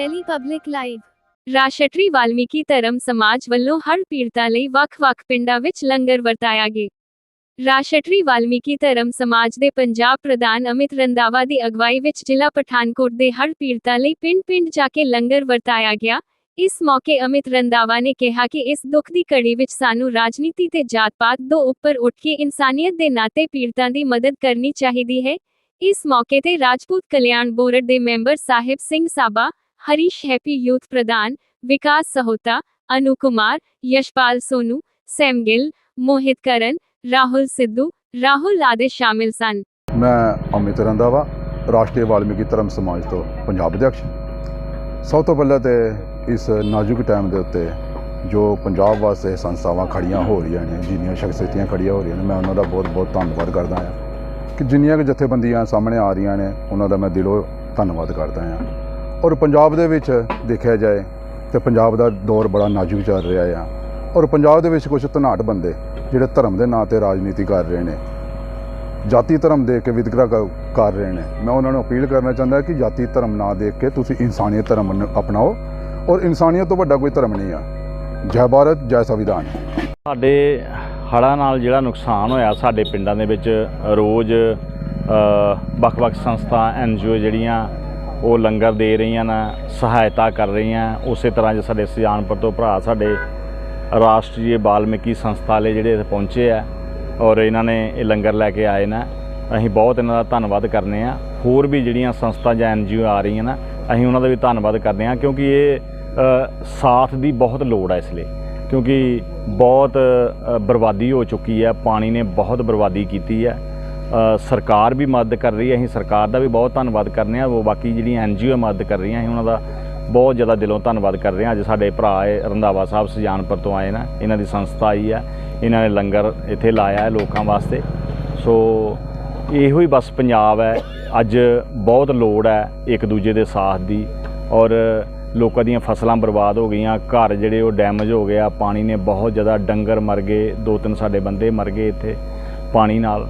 Delhi public live ਰਾਸ਼ਟਰੀ ਵਾਲਮੀਕੀ ਧਰਮ ਸਮਾਜ ਵੱਲੋਂ ਹੜ੍ਹ ਪੀੜਤਾਂ ਲਈ ਵੱਖ-ਵੱਖ ਪਿੰਡਾਂ ਵਿੱਚ ਲੰਗਰ ਵਰਤਾਇਆ ਗਿਆ। ਰਾਸ਼ਟਰੀ ਵਾਲਮੀਕੀ ਧਰਮ ਸਮਾਜ ਦੇ ਪੰਜਾਬ ਪ੍ਰਧਾਨ ਅਮਿਤ ਰੰਦਾਵਾ ਦੀ ਅਗਵਾਈ ਵਿੱਚ ਜ਼ਿਲ੍ਹਾ ਪਠਾਨਕੋਟ ਦੇ ਹੜ੍ਹ ਪੀੜਤਾਂ ਲਈ ਪਿੰਡ-ਪਿੰਡ ਜਾ ਕੇ ਲੰਗਰ ਵਰਤਾਇਆ ਗਿਆ। ਇਸ ਮੌਕੇ ਅਮਿਤ ਰੰਦਾਵਾ ਨੇ ਕਿਹਾ ਕਿ ਇਸ ਦੁੱਖ ਦੀ ਘੜੀ ਵਿੱਚ ਸਾਨੂੰ ਰਾਜਨੀਤੀ ਤੇ ਜਾਤ-ਪਾਤ ਤੋਂ ਉੱਪਰ ਉੱਠ ਕੇ ਇਨਸਾਨੀਅਤ ਦੇ ਨਾਤੇ ਪੀੜਤਾਂ ਦੀ ਮਦਦ ਕਰਨੀ ਚਾਹੀਦੀ ਹੈ। ਇਸ ਮੌਕੇ ਤੇ ਰਾਜਪੂਤ ਕਲਿਆਣ ਬੋਰਡ ਦੇ ਮੈਂਬਰ ਸਾਹਿਬ ਸਿੰਘ ਸਾਬਾ ਹਰੀਸ਼ ਹੈਪੀ ਯੂਥ ਪ੍ਰਧਾਨ ਵਿਕਾਸ ਸਹੋਤਾ ਅਨੂ ਕੁਮਾਰ ਯਸ਼ਪਾਲ ਸੋਨੂ ਸੈਮ ਗਿੱਲ ਮੋਹਿਤ ਕਰਨ ਰਾਹੁਲ ਸਿੱਧੂ ਰਾਹੁਲ ਆਦਿ ਸ਼ਾਮਿਲ ਸਨ ਮੈਂ ਅਮਿਤ ਰੰਦਾਵਾ ਰਾਸ਼ਟਰੀ ਵਾਲਮੀਕੀ ਧਰਮ ਸਮਾਜ ਤੋਂ ਪੰਜਾਬ ਅਧਿਕਸ਼ ਸਭ ਤੋਂ ਪਹਿਲਾਂ ਤੇ ਇਸ ਨਾਜ਼ੁਕ ਟਾਈਮ ਦੇ ਉੱਤੇ ਜੋ ਪੰਜਾਬ ਵਾਸਤੇ ਸੰਸਥਾਵਾਂ ਖੜੀਆਂ ਹੋ ਰਹੀਆਂ ਨੇ, ਜਿੰਨੀਆਂ ਸ਼ਖਸੀਅਤਾਂ ਖੜੀਆਂ ਹੋ ਰਹੀਆਂ ਨੇ, ਮੈਂ ਉਹਨਾਂ ਦਾ ਬਹੁਤ ਬਹੁਤ ਧੰਨਵਾਦ ਕਰਦਾ ਹਾਂ। ਕਿ ਜਿੰਨੀਆਂ ਕਿ ਜਥੇਬੰਦੀਆਂ ਸਾਹਮਣੇ ਆ ਰਹੀਆਂ ਨੇ, ਉਹਨਾਂ ਦਾ ਮੈਂ ਦਿਲੋਂ ਧੰਨਵਾਦ ਕਰਦਾ ਹਾਂ। ਔਰ ਪੰਜਾਬ ਦੇ ਵਿੱਚ ਦੇਖਿਆ ਜਾਏ ਤੇ ਪੰਜਾਬ ਦਾ ਦੌਰ ਬੜਾ ਨਾਜ਼ੁਕ ਚੱਲ ਰਿਹਾ ਆ। ਔਰ ਪੰਜਾਬ ਦੇ ਵਿੱਚ ਕੁਝ ਧਨਾਟ ਬੰਦੇ ਜਿਹੜੇ ਧਰਮ ਦੇ ਨਾਂ ਤੇ ਰਾਜਨੀਤੀ ਕਰ ਰਹੇ ਨੇ, ਜਾਤੀ ਧਰਮ ਦੇਖ ਕੇ ਵਿਤਕਰਾ ਕ- ਕਰ ਰਹੇ ਨੇ। ਮੈਂ ਉਹਨਾਂ ਨੂੰ ਅਪੀਲ ਕਰਨਾ ਚਾਹੁੰਦਾ ਕਿ ਜਾਤੀ ਧਰਮ ਨਾ ਦੇਖ ਕੇ ਤੁਸੀਂ ਇਨਸਾਨੀਅਤ ਧਰਮ ਅਪਣਾਓ ਔਰ ਇਨਸਾਨੀਅਤ ਤੋਂ ਵੱਡਾ ਕੋਈ ਧਰਮ ਨਹੀਂ ਆ। ਜੈ ਭਾਰਤ, ਜੈ ਸੰਵਿਧਾਨ। ਸਾਡੇ ਹੜ੍ਹਾਂ ਨਾਲ ਜਿਹੜਾ ਨੁਕਸਾਨ ਹੋਇਆ ਸਾਡੇ ਪਿੰਡਾਂ ਦੇ ਵਿੱਚ ਰੋਜ਼ ਵੱਖ-ਵੱਖ ਸੰਸਥਾ ਐਨਜੀਓ ਜਿਹੜੀਆਂ ਉਹ ਲੰਗਰ ਦੇ ਰਹੀਆਂ ਨੇ, ਸਹਾਇਤਾ ਕਰ ਰਹੀਆਂ, ਉਸੇ ਤਰ੍ਹਾਂ ਜੇ ਸਾਡੇ ਸੁਜਾਨਪੁਰ ਤੋਂ ਭਰਾ ਸਾਡੇ ਰਾਸ਼ਟਰੀ ਬਾਲਮਿਕੀ ਸੰਸਥਾ ਵਾਲੇ ਜਿਹੜੇ ਇੱਥੇ ਪਹੁੰਚੇ ਆ ਔਰ ਇਹਨਾਂ ਨੇ ਇਹ ਲੰਗਰ ਲੈ ਕੇ ਆਏ ਨੇ, ਅਸੀਂ ਬਹੁਤ ਇਹਨਾਂ ਦਾ ਧੰਨਵਾਦ ਕਰਨੇ ਆ। ਹੋਰ ਵੀ ਜਿਹੜੀਆਂ ਸੰਸਥਾ ਜਾਂ ਐਨਜੀਓ ਆ ਰਹੀਆਂ ਨਾ, ਅਸੀਂ ਉਹਨਾਂ ਦਾ ਵੀ ਧੰਨਵਾਦ ਕਰਦੇ ਹਾਂ ਕਿਉਂਕਿ ਇਹ ਸਾਥ ਦੀ ਬਹੁਤ ਲੋੜ ਹੈ ਇਸ ਲਈ। ਕਿਉਂਕਿ ਬਹੁਤ ਬਰਬਾਦੀ ਹੋ ਚੁੱਕੀ ਹੈ ਪਾਣੀ ਨੇ ਬਹੁਤ ਬਰਬਾਦੀ ਕੀਤੀ ਹੈ ਸਰਕਾਰ ਵੀ ਮਦਦ ਕਰ ਰਹੀ ਹੈ। ਅਸੀਂ ਸਰਕਾਰ ਦਾ ਵੀ ਬਹੁਤ ਧੰਨਵਾਦ ਕਰਨੇ ਆ ਉਹ ਬਾਕੀ ਜਿਹੜੀਆਂ ਐਨਜੀਓ ਮਦਦ ਕਰ ਰਹੀਆਂ, ਅਸੀਂ ਉਹਨਾਂ ਦਾ ਬਹੁਤ ਜ਼ਿਆਦਾ ਦਿਲੋਂ ਧੰਨਵਾਦ ਕਰ ਰਹੇ ਹਾਂ। ਅੱਜ ਸਾਡੇ ਭਰਾ ਇਹ ਰੰਧਾਵਾ ਸਾਹਿਬ ਸੁਜਾਨਪੁਰ ਤੋਂ ਆਏ ਨਾ। ਇਹਨਾਂ ਦੀ ਸੰਸਥਾ ਆਈ ਹੈ। ਇਹਨਾਂ ਨੇ ਲੰਗਰ ਇੱਥੇ ਲਾਇਆ ਹੈ ਲੋਕਾਂ ਵਾਸਤੇ। ਸੋ ਇਹੋ ਹੀ ਬਸ ਪੰਜਾਬ ਹੈ। ਅੱਜ ਬਹੁਤ ਲੋੜ ਹੈ ਇੱਕ ਦੂਜੇ ਦੇ ਸਾਥ ਦੀ। ਔਰ ਲੋਕਾਂ ਦੀਆਂ ਫਸਲਾਂ ਬਰਬਾਦ ਹੋ ਗਈਆਂ। ਘਰ ਜਿਹੜੇ ਉਹ ਡੈਮੇਜ ਹੋ ਗਿਆ ਪਾਣੀ ਨੇ ਬਹੁਤ ਜ਼ਿਆਦਾ ਡੰਗਰ ਮਰ ਗਏ। ਦੋ ਤਿੰਨ ਸਾਡੇ ਬੰਦੇ ਮਰ ਗਏ ਇੱਥੇ ਪਾਣੀ ਨਾਲ।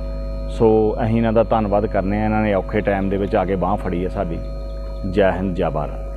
ਸੋ ਅਸੀਂ ਇਹਨਾਂ ਦਾ ਧੰਨਵਾਦ ਕਰਨੇ ਆ। ਇਹਨਾਂ ਨੇ ਔਖੇ ਟਾਈਮ ਦੇ ਵਿੱਚ ਆ ਕੇ ਬਾਹ ਫੜੀ ਹੈ ਸਾਡੀ। ਜੈ ਹਿੰਦ, ਜੈ ਭਾਰਤ।